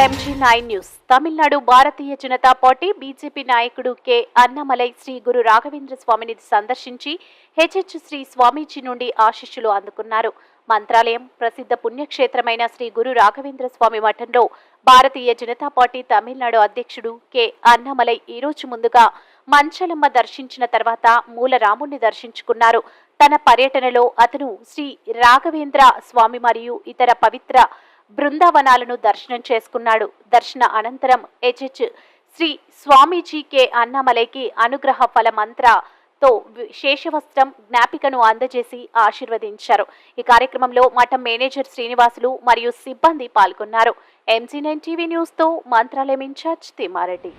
MG nine news Tamil Nadu Bharatiya Janata party BJP నాయకుడు K Annamalai Shri Guru Raghavendra స్వామిని సందర్శించి HH Shri స్వామీజీ నుండి ఆశీస్సులు అందుకున్నారు. మంత్రాలయం ప్రసిద్ధ పుణ్యక్షేత్రమైన శ్రీ గురు రాఘవేంద్ర స్వామి మఠంలో భారతీయ జనతా పార్టీ తమిళనాడు అధ్యక్షుడు కె అన్నమలై ఈ రోజు ముందుగా మంచలమ్మ దర్శించిన తర్వాత మూల రాముణ్ణి దర్శించుకున్నారు. తన పర్యటనలో అతను శ్రీ రాఘవేంద్ర స్వామి మరియు ఇతర పవిత్ర బృందావనాలను దర్శనం చేసుకున్నాడు. దర్శన అనంతరం హెచ్హెచ్ శ్రీ స్వామీజీ కె. అన్నామలైకి అనుగ్రహ ఫల మంత్రతో శేషవస్త్రం జ్ఞాపికను అందజేసి ఆశీర్వదించారు. ఈ కార్యక్రమంలో మఠం మేనేజర్ శ్రీనివాసులు మరియు సిబ్బంది పాల్గొన్నారు. ఎంజీ నైన్ టీవీ న్యూస్తో మంత్రాలయం ఇన్ఛార్జ్ తిమ్మారెడ్డి.